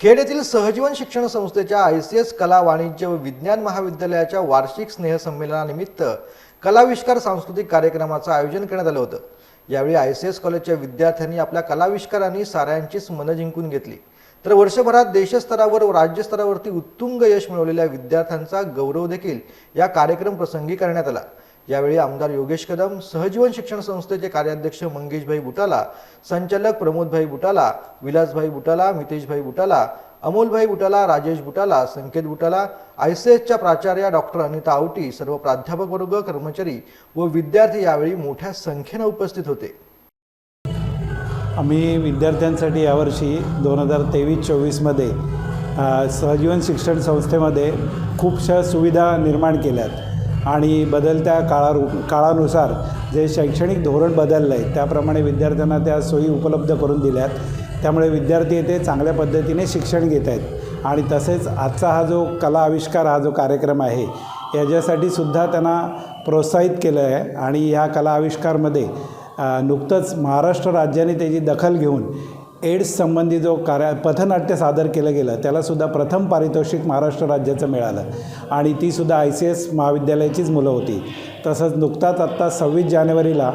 खेड येथील सहजीवन शिक्षण संस्थेच्या आय सी एस कला वाणिज्य व विज्ञान महाविद्यालयाच्या वार्षिक स्नेहसंमेलनानिमित्त कलाविष्कार सांस्कृतिक कार्यक्रमाचं आयोजन करण्यात आलं होतं. यावेळी आय सी एस कॉलेजच्या विद्यार्थ्यांनी आपल्या कलाविष्कारांनी साऱ्यांचीच मनं जिंकून घेतली. तर वर्षभरात देशस्तरावर व राज्यस्तरावरती उत्तुंग यश मिळवलेल्या विद्यार्थ्यांचा गौरव देखील या कार्यक्रम प्रसंगी करण्यात आला. यावेळी आमदार योगेश कदम सहजीवन शिक्षण संस्थेचे कार्याध्यक्ष मंगेशभाई बुटाला संचालक प्रमोदभाई बुटाला विलासभाई बुटाला मितेशभाई बुटाला अमोलभाई बुटाला राजेश बुटाला संकेत बुटाला आय सी एसच्या प्राचार्या डॉक्टर अनिता आवटी सर्व प्राध्यापक वर्ग कर्मचारी व विद्यार्थी यावेळी मोठ्या संख्येनं उपस्थित होते. आम्ही विद्यार्थ्यांसाठी यावर्षी दोन हजार तेवीस चोवीसमध्ये सहजीवन शिक्षण संस्थेमध्ये खूपशा सुविधा निर्माण केल्या आहेत आणि बदलत्या काळारू काळानुसार जे शैक्षणिक धोरण बदललं आहे त्याप्रमाणे विद्यार्थ्यांना त्या सोयी उपलब्ध करून दिल्यात. त्यामुळे विद्यार्थी येथे चांगल्या पद्धतीने शिक्षण घेत आहेत. आणि तसेच आजचा हा जो कला आविष्कार हा जो कार्यक्रम आहे याच्यासाठी सुद्धा त्यांना प्रोत्साहित केलं आहे आणि ह्या कला आविष्कारमध्ये नुकतंच महाराष्ट्र राज्याने त्याची दखल घेऊन एड्स संबंधी जो कार्य पथनाट्य सादर केलं गेलं त्यालासुद्धा प्रथम पारितोषिक महाराष्ट्र राज्याचं मिळालं. आणि तीसुद्धा आय सी एस महाविद्यालयाचीच मुलं होती. तसंच नुकताच आत्ता सव्वीस जानेवारीला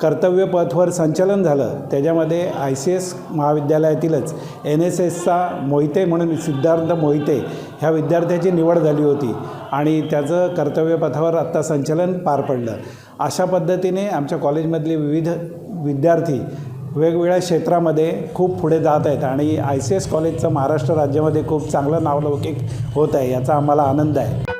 कर्तव्य पथवर संचलन झालं. त्याच्यामध्ये आय सी एस महाविद्यालयातीलच एन एस एसचा मोहिते म्हणून सिद्धार्थ मोहिते ह्या विद्यार्थ्याची निवड झाली होती. आणि त्याचं कर्तव्य पथावर आत्ता संचलन पार पडलं. अशा पद्धतीने आमच्या कॉलेजमधले विविध विद्यार्थी वेगवेगळ्या क्षेत्रामध्ये खूप पुढे जात आहेत आणि आय सी एस कॉलेजचं महाराष्ट्र राज्यामध्ये खूप चांगलं नावलौकिक होत आहे याचा आम्हाला आनंद आहे